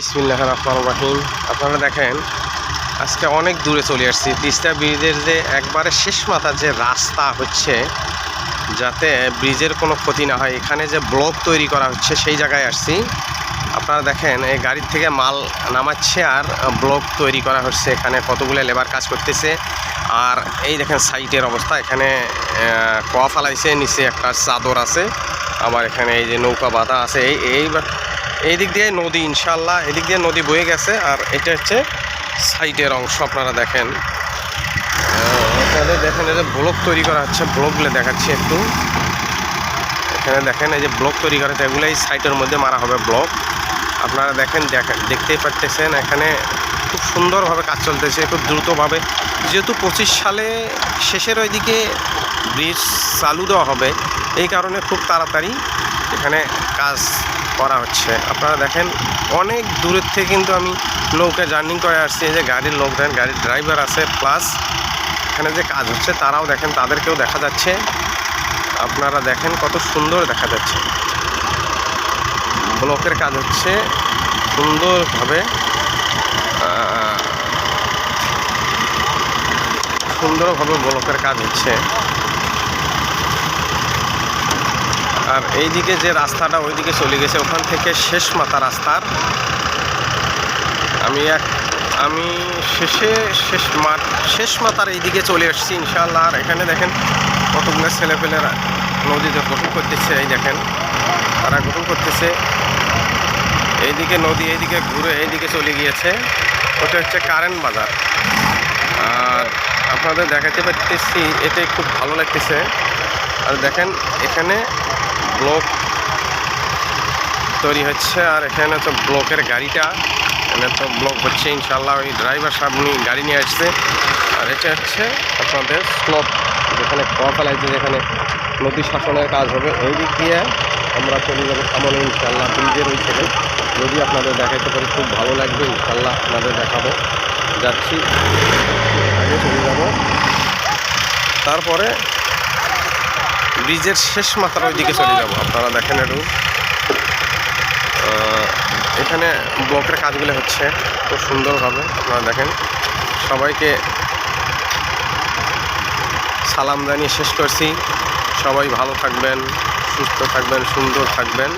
বিসমিল্লাহ রহমান রাহিম। আপনারা দেখেন, আজকে অনেক দূরে চলে আসছি। তিস্তা ব্রিজের যে একবারে শেষ মাথার যে রাস্তা হচ্ছে, যাতে ব্রিজের কোনো ক্ষতি না হয়, এখানে যে ব্লক তৈরি করা হচ্ছে, সেই জায়গায় আসছি। আপনারা দেখেন, এই গাড়ির থেকে মাল নামাচ্ছে আর ব্লক তৈরি করা হচ্ছে। এখানে কতগুলো লেবার কাজ করতেছে। আর এই দেখেন, সাইটের অবস্থা। এখানে কোয়া ফালাইছে, নিচে একটা চাদর আছে। আবার এখানে এই যে নৌকা বাঁধা আছে। এই এই এই দিক দিয়ে নদী ইনশাল্লাহ এদিক দিয়ে নদী বয়ে গেছে, আর এটা হচ্ছে সাইটের অংশ, আপনারা দেখেন। এখানে দেখেন, এই যে ব্লক তৈরি করা হচ্ছে, ব্লকগুলো দেখাচ্ছি একটু। এখানে দেখেন, এই যে ব্লক তৈরি করা হচ্ছে, এগুলো এই সাইটের মধ্যে মারা হবে ব্লক। আপনারা দেখেন দেখেন, দেখতেই পারতেছেন, এখানে খুব সুন্দরভাবে কাজ চলতেছে, খুব দ্রুতভাবে। যেহেতু পঁচিশ সালে শেষের ওইদিকে ব্রিজ চালু দেওয়া হবে, এই কারণে খুব তাড়াতাড়ি এখানে কাজ করা হচ্ছে। আপনারা দেখেন, অনেক দূরের থেকে কিন্তু আমি নৌকা জার্নি করে আসছি। এই যে গাড়ির লোক দেখেন, গাড়ির ড্রাইভার আছে প্লাস এখানে যে কাজ হচ্ছে, তারাও দেখেন, তাদেরকেও দেখা যাচ্ছে। আপনারা দেখেন কত সুন্দর দেখা যাচ্ছে। ব্লকের কাজ হচ্ছে সুন্দরভাবে সুন্দরভাবে ব্লকের কাজ হচ্ছে। আর এইদিকে যে রাস্তাটা ওইদিকে চলে গেছে, ওখান থেকে শেষ মাথা রাস্তার। আমি এক, আমি শেষে শেষ মাঠ শেষ মাথার এইদিকে চলে এসেছি ইনশাল্লাহ আর এখানে দেখেন কতগুলো ছেলেপেলেরা নদীতে গোসল করতেছে, এই দেখেন। তারা গোসল করতেছে। এইদিকে নদী এইদিকে ঘুরে এইদিকে চলে গিয়েছে। ওটা হচ্ছে কারেন্ট বাজার। আর আপনাদের দেখাতে পারতেছি, এটাই খুব ভালো লাগতেছে। আর দেখেন, এখানে ব্লক। তৈরি হচ্ছে আর এখানে তো ব্লকের গাড়িটা। এখানে তো ব্লক হচ্ছে ইনশাল্লাহ ওই ড্রাইভার সামনে গাড়ি নিয়ে আসছে। আর এটা হচ্ছে আপনাদের স্লপ যেখানে ফেলাইছে, যেখানে নদী শাসনের কাজ হবে। ওই দিক দিয়ে আমরা চলে যাব সামনে ইনশাল্লাহ ব্রিজের ওই ছেলে যদি আপনাদের দেখাইতে পারি, খুব ভালো লাগবে ইনশাল্লাহ আপনাদের দেখাবো। যাচ্ছি, আগে চলে যাব। তারপরে ব্রিজের শেষ মাথার ওইদিকে চলে যাব। আপনারা দেখেন একটু। এখানে ব্লকের কাজগুলো হচ্ছে, খুব সুন্দরভাবে আপনারা দেখেন। সবাইকে সালাম জানিয়ে শেষ করছি। সবাই ভালো থাকবেন, সুস্থ থাকবেন, সুন্দর থাকবেন।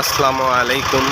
আসসালামু আলাইকুম।